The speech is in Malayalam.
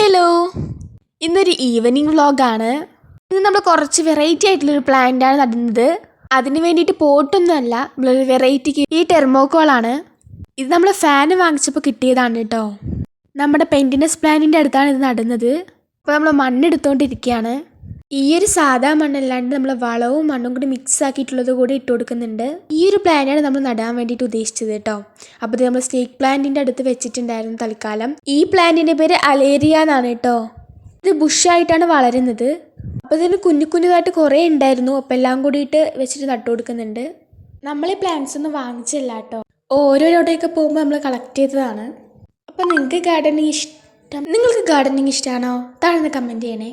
ഹലോ. ഇന്നൊരു ഈവനിങ് വ്ളോഗാണ് ഇന്ന് നമ്മൾ കുറച്ച് വെറൈറ്റി ആയിട്ടുള്ളൊരു പ്ലാന്റാണ് നടുന്നത്. അതിന് വേണ്ടിയിട്ട് പോട്ടൊന്നുമല്ല നമ്മളൊരു വെറൈറ്റിക്ക് ഈ ടെർമോക്കോളാണ് ഇത് നമ്മൾ ഫാന് വാങ്ങിച്ചപ്പോൾ കിട്ടിയതാണ് കേട്ടോ. നമ്മുടെ പെന്റിനസ് പ്ലാന്റിന്റെ അടുത്താണ് ഇത് നടുന്നത്. അപ്പോൾ നമ്മൾ മണ്ണെടുത്തുകൊണ്ടിരിക്കുകയാണ് ഈ ഒരു സാധാ മണ്ണല്ലാണ്ട് നമ്മൾ വളവും മണ്ണും കൂടി മിക്സ് ആക്കിയിട്ടുള്ളത് കൂടി ഇട്ട് കൊടുക്കുന്നുണ്ട്. ഈ ഒരു പ്ലാന്റാണ് നമ്മൾ നടാൻ വേണ്ടിയിട്ട് ഉദ്ദേശിച്ചത് കേട്ടോ. അപ്പോൾ ഇത് നമ്മൾ സ്നേക്ക് പ്ലാന്റിന്റെ അടുത്ത് വെച്ചിട്ടുണ്ടായിരുന്നു തൽക്കാലം. ഈ പ്ലാന്റിന്റെ പേര് അലേരിയ എന്നാണ് കേട്ടോ. ഇത് ബുഷായിട്ടാണ് വളരുന്നത്. അപ്പോൾ ഇതിന് കുഞ്ഞു കുഞ്ഞുതായിട്ട് കുറേ ഉണ്ടായിരുന്നു. അപ്പോൾ എല്ലാം കൂടിയിട്ട് വെച്ചിട്ട് നട്ടു കൊടുക്കുന്നുണ്ട്. നമ്മൾ ഈ പ്ലാന്റ്സ് ഒന്നും വാങ്ങിച്ചില്ല കേട്ടോ. ഓരോരോടെയൊക്കെ പോകുമ്പോൾ നമ്മൾ കളക്ട് ചെയ്തതാണ്. അപ്പോൾ നിങ്ങൾക്ക് ഗാർഡനിങ് ഇഷ്ടം നിങ്ങൾക്ക് ഗാർഡനിങ് ഇഷ്ടമാണോ താഴെ കമന്റ് ചെയ്യണേ.